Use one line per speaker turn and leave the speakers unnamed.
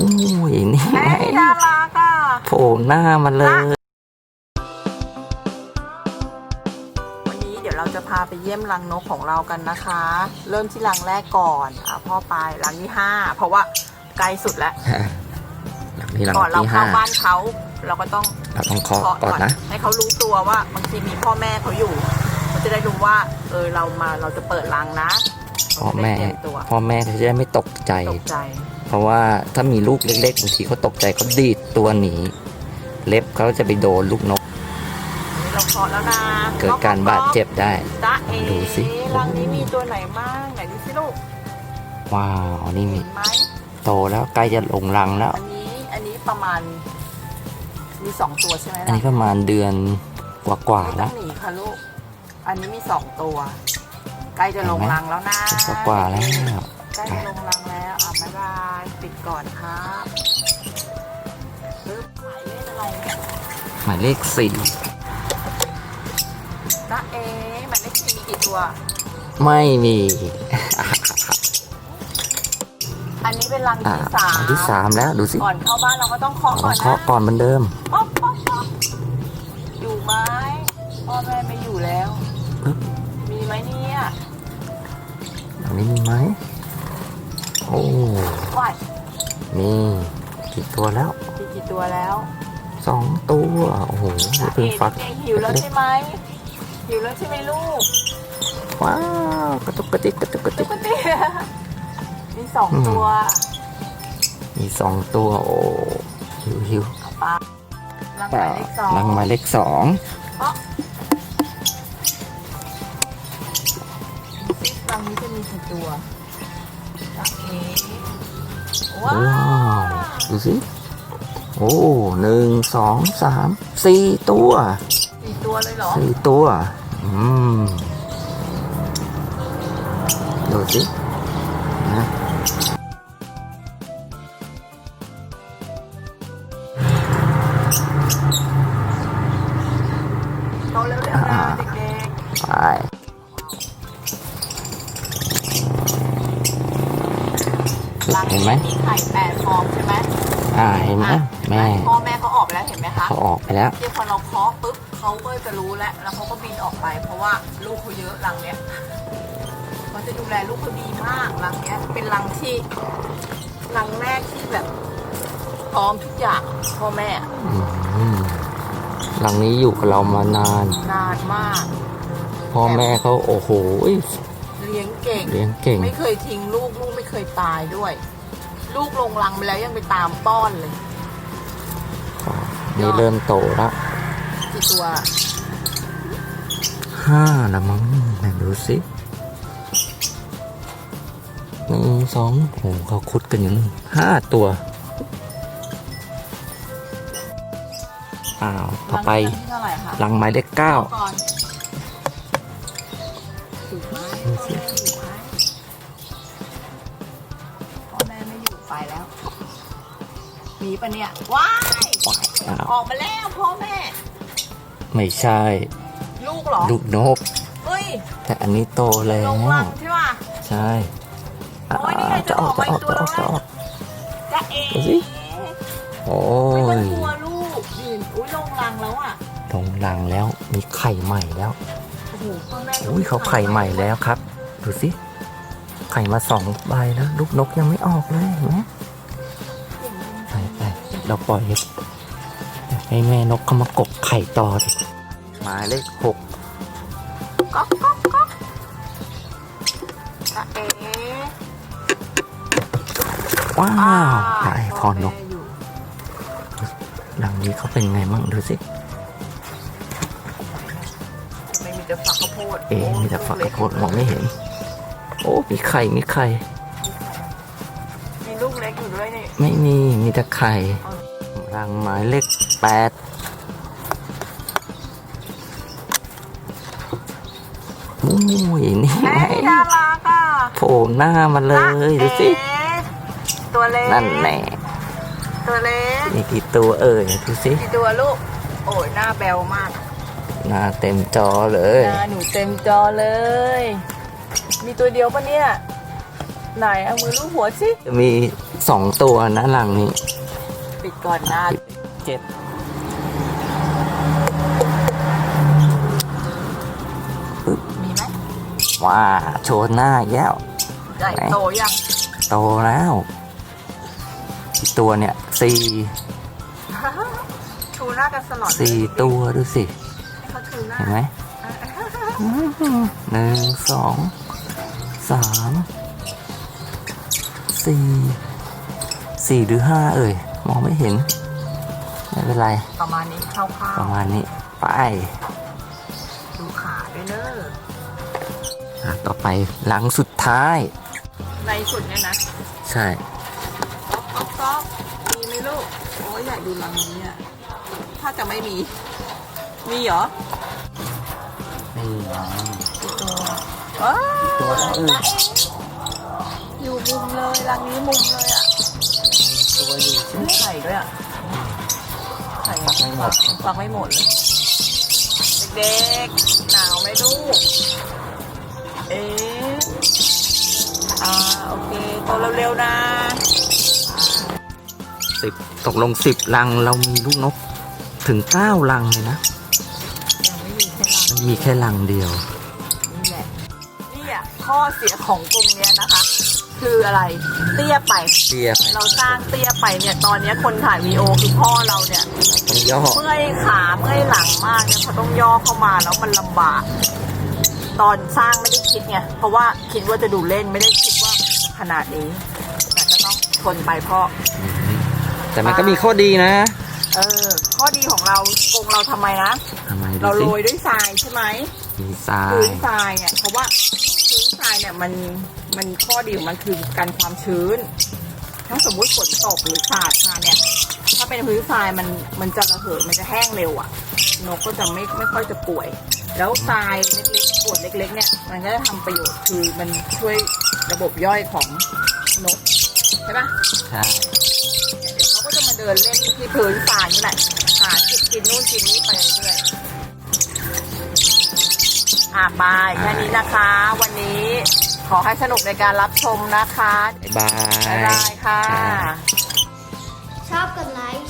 อุ้ยนี่ไง
เอ้ยน่ารักอะ
โผล่หน้ามาเลย
วันนี้เดี๋ยวเราจะพาไปเยี่ยมรังนกของเรากันนะคะ เริ่มที่รังแรกก่อนอะพ่อไปรังที่ห้าเพราะว่าไกลสุดแล้ว
หลังนี้หลัง
ก่อนเรา
ที่
เข้า
ห้า
บ้านเขาเราก็ต้อง
เราต้องเคาะ
เคาะ
ก่อนนะ
ให้เขารู้ตัวว่าบางทีมีพ่อแม่เขาอยู่เขาจะได้รู้ว่า เออเรามาเราจะเปิดรังนะ
พ่อแม่
เขาจะได้เตรียตัว
พ่อแม่เขาจะได้ไม่ตกใจ
ตกใจ
เพราะว่าถ้ามีลูกเล็กๆบางทีเขาตกใจเขาดีดตัวหนี เล็บเขาจะไปโดนลูกนก
อันนี้เราเคาะแล้วนะ
เกิดการบาดเจ็บได้
จ๊ะเอ
ดูสิ
รังนี้มีตัวไหนบ้างไหนดูสิลูก
ว้าวนี่มี
เห็นไหม
โตแล้วใกล้จะลงรังแล้ว
อันนี้อันนี้ประมาณ มีสองตัวใช่ไหม
อันนี้ประมาณเดือนกว่าๆ
ไม่ต้
แล้
อ
ว
งหนีค่ะลูก อันนี้มีสองตัว ใกล้จะลงรังแล้วนะ
กว่าๆแล้ว
ใกล้จะลงรังแล้วอะบ๊ายบายปิดก่อนครับปึ๊บหมายเลขอะไรเนี่ย
หมายเลขสี่
จ๊ะเอ๋หมายเลขสี่มีกี่ตัว
ไม่มี
อันนี้เป็นรัง
อ่า
ที่สาม
อันที่สามแล้วดูสิ
ก่อนเข้าบ้านเราก็ต้องเคาะก่
ต้
อ
อนง
นะ
เคาะก่อนเหมือนเดิม
ป๊อกป๊อกป๊อกอยู่ไหมพ่อแม่ไม่อยู่แล้ว
ปึ๊บ
มีไหม เนี่ย
หลังนี้มีไหมโอ้
ว่าย
มีกี่ตัวแล้ว
มีกี่ตัวแล้ว
สองตัวโอ้โหเพิ่งฟัก
เด็กๆหิวแล้วใช่ไหมหิวแล้วใช่ไหมลูก
ว้าวกระตุกกระติกกระตุกกระติ
ตุ๊
ก
กตามีสอง
อืม
ตัว
มีสองตัวโอ้หิวหิว
ปลารังหมายเลขสอง
รังหมายเลขสอง
รังนี้จะมีกี่ตัวจ๊ะเอ๋ว้า
ว้าว
ว
ดูสิ โอ้หนึ่งสองสามสี่ตัว
สี่ตัวเลยเหรอ
สี่ตัว อืม ดูสินะ
โตเร็วๆนะเด็ก
ไป เห็นไหม
มีไข่แปดฟองใช่ไหม
อ่าเห็นไหม
อะ
แม่
พ่อแม่เขาออกไปแล้วเห็นไหมคะ
เขาออกไปแล้ว
ที่พอเราเคาะปุ๊บเขาก็จะรู้แล้ว แล้วเขาก็บินออกไป เพราะว่าลูกเขาเยอะรังเนี้ยเขาจะดูแลลูกเขาดีมากรังเนี้ย เป็นรังที่รังแรกที่แบบพร้อมทุกอย่างพ่อแม่
อืมหลังนี้อยู่กับเรามานาน
นานมาก
พ่อแม่เขาโอ้โห
เลี้ยงเก่ง
เลี้ยงเก่ง
ไม่เคยทิ้งลูกลูกไม่เคยตายด้วย ลูกลงรังไปแล้วยังไปตามป้อนเลย
นี่เริ่มโตแล้ว
กี่ตัว
ห้าละมั้งไหนดูสิหนึ่งสองโหเขาคุดกันอยู่นู่นห้าตัว อ้าว ต่อไป
รังที่เท่าไหร่คะ
หลังหมายเลขเก้า
ก่อนถูกไหม
ดูสิ
ถูกไหม ไม่อยู่ไปแล้วมีปะเนี่ย ว้าย
อ้าว
ออกมาแล้วพ่อแม่
ไม่ใช่
ลูกเหรอ
ลูกนก
เฮ้ย
แต่อันนี้โตแล้
ล
ว
งรังใช่ป่ะ
ใช่อ่า
โอ้ยนี่ไง
จะออก
จะ
จะ
อ
อ
อ
อกก
มา
จะ
อี
ออก
กตัว
จะออก
จะเอ๋
ดูสิ โอ้
ไม่มัน
ย
กลัวลูกนี่อุ้ยลงรังแล้วอะ
ลงรังแล้วมีไข่ใหม่แล้ว
โอ้โหพ่อแม่
อุ้ยเขาไข่ใหม่แล้วครับ ดูสิ ไข่มาสองใบแล้ว ลูกนกยังไม่ออกเลยเห็นไหมไปไปเราปล่อยให้ให้แม่นกเขามากกไข่ต่อดิหมายเลขหก
ก๊อกก๊อกก๊อกจะเอ๋
ว้าวไปพอนก
แม่อยู่
หลังนี้เขาเป็นไงมั่งดูสิ
ทำไมมีแต่ฝักข้าวโพด
เอ๊ะมีแต่ฝักข้าวโพดมองไม่เห็น โอ้มีไข่มีไข่
มีลูกเล็กอยู่ด้วยนี่
ไม่มี มีแต่ไข่ รังหมายเลขแปดอุ้ยนี่ไง
เอ้ยน่ารักอะ
โผล่หน้ามาเลยดูสิ
เอ๊ะตัวเล็ก
นั่นแน่
ตัวเล็ก
มีกี่ตัวเอ่ยดูสิ
กี่ตัวลูก โอ้ยหน้าแบวมาก
หน้าเต็มจอเลย
หน้าหนูเต็มจอเลย มีตัวเดียวปะเนี่ย ไหนเอามือลูบหัวสิ
จะมีสองตัวนะหลังนี้
ปิดก่อนนะ
เจ็ด
มีไหม
ว้าโชว์หน้าอีกแล้ว
ใหญ่โตยัง
โตแล้วอีกตัวเนี่ยสี่
ชูหน้ากันสลอดเลย
สี่ตัวดูสิ
ให้เขาชูหน้า
เห็นไหมหนึ่งสอง สามสี่สี่หรือห้าเอ่ย มองไม่เห็น ไม่เป็นไร
ประมาณนี้คร่าว
ประมาณนี้ ไป
ๆดูขาด้วยเนอะ
อะต่อไปหลังสุดท้าย
ในสุดเนี่ยนะ
ใช่
ก๊อกก๊อกก๊อกมีไหมลูก โอ้ยอยากดูรังนี้อะ ถ้าจะไม่มี มีเหรอ
นี่ไง
ตัว ว้า
ตัวเออ
อยู่มุมเลยรังนี้มุมเลยอะ
ตัวอยู่
มีไข่ด้วยอะไข่
ปักไม่หมด
ฟังไม่หมดเลยเด็กๆหนาวไหมลูก เอ๊ะอ่าโอเคโตเร็วๆนะ
สิบตกลงสิบลังเรามีลูกนกถึงเก้าลังเลยนะ
ยังไม่มีแค่รัง
มันมีแค่ลังเดียว
นี่แหละนี่อะ ข้อเสียของกรงเนี้ยนะคะ คืออะไรเตี้ยไป
เตี้ยไป
เราสร้างเตี้ยไปเนี่ยตอนเนี้ยคนถ่ายวีโอคือพ่อเราเนี่ย
ต้องย่อ
เมื่อยขาเมื่อยหลังมากเนี่ยเขาต้องย่อเข้ามาแล้วมันลำบาก ตอนสร้างไม่ได้คิดไงเพราะว่าคิดว่าจะดูเล่นไม่ได้คิดว่าจะขนาดนี้ แต่ก็ต้องทนไปเพราะ
แต่มันก็มีข้อดีนะ
เออ ข้อดีของเรากรงเราทำไมนะ
ทำไมดู
เรา
สิ
โรยด้วยทรายใช่ไหม
มีทราย
พื้นทรายเนี่ยเพราะว่าพื้น ทรายเนี่ยมันมันข้อดีของมันคือกันความชื้น ถ้าสมมุติฝนตกหรือสาดมาเนี่ย ถ้าเป็นพื้นทรายมันมันจะระเหยมันจะแห้งเร็วอะ่ะนกก็จะไม่ไม่ค่อยจะป่วย แล้วทรายเล็กๆกรวดเล็ก ๆ เนี่ย มันก็จะทำประโยชน์คือมันช่วยระบบย่อยของนกใช่ปะ
ใช่
เดี๋ยวเขาก็จะมาเดินเล่นที่พื้นทรายนี่แหละหาจุดกินนู่นกินนี่ไปเรื่อยๆ อะบายแค่นี้นะคะ วันนี้ขอให้สนุกในการรับชมนะคะ
บ๊ายบา
บ๊าย
ย
บายค่ะ
ครับ
ชอบกดไลค์